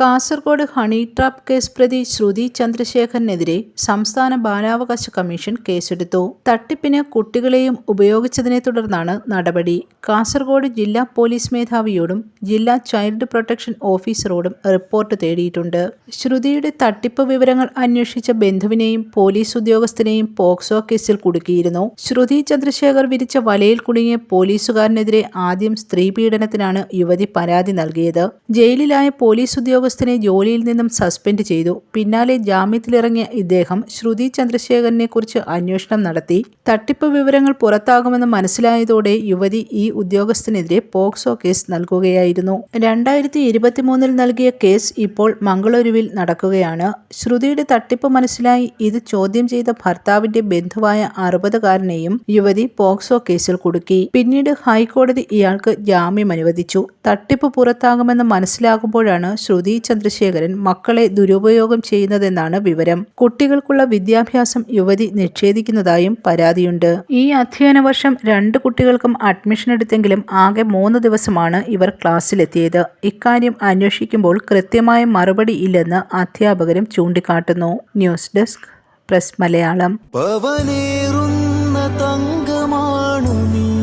Kasaragod honey trap case പ്രതി ശ്രുതി ചന്ദ്രശേഖരനെതിരെ സംസ്ഥാന ബാലാവകാശ കമ്മീഷൻ കേസെടുത്തു. തട്ടിപ്പിന് കുട്ടികളെയും ഉപയോഗിച്ചതിനെ തുടർന്നാണ് നടപടി. കാസർഗോഡ് ജില്ലാ പോലീസ് മേധാവിയോടും ജില്ലാ ചൈൽഡ് പ്രൊട്ടക്ഷൻ ഓഫീസറോടും റിപ്പോർട്ട് തേടിയിട്ടുണ്ട്. ശ്രുതിയുടെ തട്ടിപ്പ് വിവരങ്ങൾ അന്വേഷിച്ച ബന്ധുവിനെയും പോലീസ് ഉദ്യോഗസ്ഥനെയും പോക്സോ കേസിൽ കുടുക്കിയിരുന്നു. ശ്രുതി ചന്ദ്രശേഖർ വിരിച്ച വലയിൽ കുടുങ്ങിയ പോലീസുകാരനെതിരെ ആദ്യം സ്ത്രീ പീഡനത്തിനാണ് യുവതി പരാതി നൽകിയത്. ജയിലിലായ പോലീസ് ഉദ്യോഗസ്ഥനെ ജോലിയിൽ നിന്നും സസ്പെൻഡ് ചെയ്തു. പിന്നാലെ ജാമ്യത്തിലിറങ്ങിയ ഇദ്ദേഹം ശ്രുതി ചന്ദ്രശേഖരനെ കുറിച്ച് അന്വേഷണം നടത്തി. തട്ടിപ്പ് വിവരങ്ങൾ പുറത്താകുമെന്ന് മനസ്സിലായതോടെ യുവതി ഈ ഉദ്യോഗസ്ഥനെതിരെ പോക്സോ കേസ് നൽകുകയായിരുന്നു. രണ്ടായിരത്തി ഇരുപത്തിമൂന്നിൽ നൽകിയ കേസ് ഇപ്പോൾ മംഗളൂരുവിൽ നടക്കുകയാണ്. ശ്രുതിയുടെ തട്ടിപ്പ് മനസ്സിലായി ഇത് ചോദ്യം ചെയ്ത ഭർത്താവിന്റെ ബന്ധുവായ അറുപതുകാരനെയും യുവതി പോക്സോ കേസിൽ കുടുക്കി. പിന്നീട് ഹൈക്കോടതി ഇയാൾക്ക് ജാമ്യം അനുവദിച്ചു. തട്ടിപ്പ് പുറത്താകുമെന്ന് മനസ്സിലാകുമ്പോഴാണ് ശ്രുതി ചന്ദ്രശേഖരൻ മക്കളെ ദുരുപയോഗം ചെയ്യുന്നതെന്നാണ് വിവരം. കുട്ടികൾക്കുള്ള വിദ്യാഭ്യാസം യുവതി നിഷേധിക്കുന്നതായും പരാതിയുണ്ട്. ഈ അധ്യയന വർഷം രണ്ട് കുട്ടികൾക്കും അഡ്മിഷൻ എടുത്തെങ്കിലും ആകെ മൂന്ന് ദിവസമാണ് ഇവർ ക്ലാസ്സിലെത്തിയത്. ഇക്കാര്യം അന്വേഷിക്കുമ്പോൾ കൃത്യമായ മറുപടി ഇല്ലെന്ന് അധ്യാപകരും ചൂണ്ടിക്കാട്ടുന്നു. News desk press Malayalam. തങ്കമാണു നീ.